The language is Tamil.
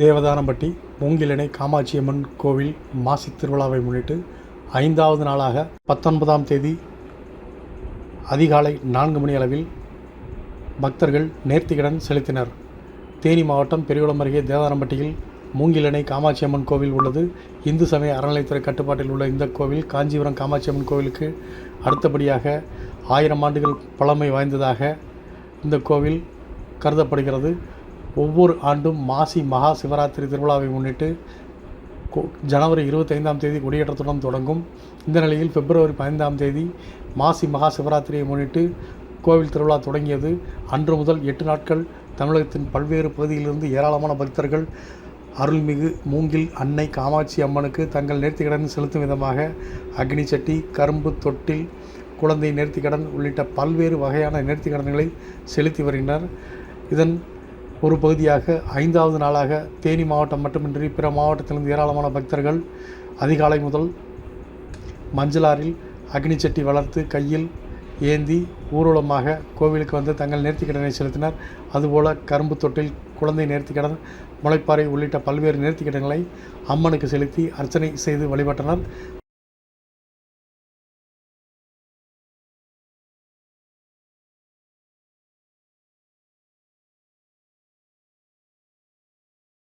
தேவதானம்பட்டி மூங்கிலணை காமாட்சியம்மன் கோவில் மாசி திருவிழாவை முன்னிட்டு ஐந்தாவது நாளாக பத்தொன்பதாம் தேதி அதிகாலை நான்கு மணி அளவில் பக்தர்கள் நேர்த்திக்கடன் செலுத்தினர். தேனி மாவட்டம் பெரியகுளம் அருகே தேவதானம்பட்டியில் மூங்கிலணை காமாட்சியம்மன் கோவில் உள்ளது. இந்து சமய அறநிலைத்துறை கட்டுப்பாட்டில் உள்ள இந்த கோவில் காஞ்சிபுரம் காமாட்சியம்மன் கோவிலுக்கு அடுத்தபடியாக ஆயிரம் ஆண்டுகள் பழமை வாய்ந்ததாக இந்த கோவில் கருதப்படுகிறது. ஒவ்வொரு ஆண்டும் மாசி மகா சிவராத்திரி திருவிழாவை முன்னிட்டு ஜனவரி இருபத்தைந்தாம் தேதி கொடியேற்றத்துடன் தொடங்கும். இந்த நிலையில் பிப்ரவரி பதினைந்தாம் தேதி மாசி மகா சிவராத்திரியை முன்னிட்டு கோவில் திருவிழா தொடங்கியது. அன்று முதல் எட்டு நாட்கள் தமிழகத்தின் பல்வேறு பகுதியிலிருந்து ஏராளமான பக்தர்கள் அருள்மிகு மூங்கில் அன்னை காமாட்சி அம்மனுக்கு தங்கள் நேர்த்திக்கடன் செலுத்தும் விதமாக அக்னி சட்டி கரும்பு தொட்டில் குழந்தை நேர்த்திக்கடன் உள்ளிட்ட பல்வேறு வகையான நேர்த்திக்கடன்களை செலுத்தி வருகின்றனர். இதன் ஒரு பகுதியாக ஐந்தாவது நாளாக தேனி மாவட்டம் மட்டுமின்றி பிற மாவட்டத்திலிருந்து ஏராளமான பக்தர்கள் அதிகாலை முதல் மஞ்சளாரில் அக்னி சட்டி வளர்த்து கையில் ஏந்தி ஊர்வலமாக கோவிலுக்கு வந்து தங்கள் நேர்த்திக்கடனை செலுத்தினர். அதுபோல கரும்பு தொட்டில் குழந்தை நேர்த்திக்கடன் முளைப்பாறை உள்ளிட்ட பல்வேறு நேர்த்திக்கடன்களை அம்மனுக்கு செலுத்தி அர்ச்சனை செய்து வழிபட்டனர்.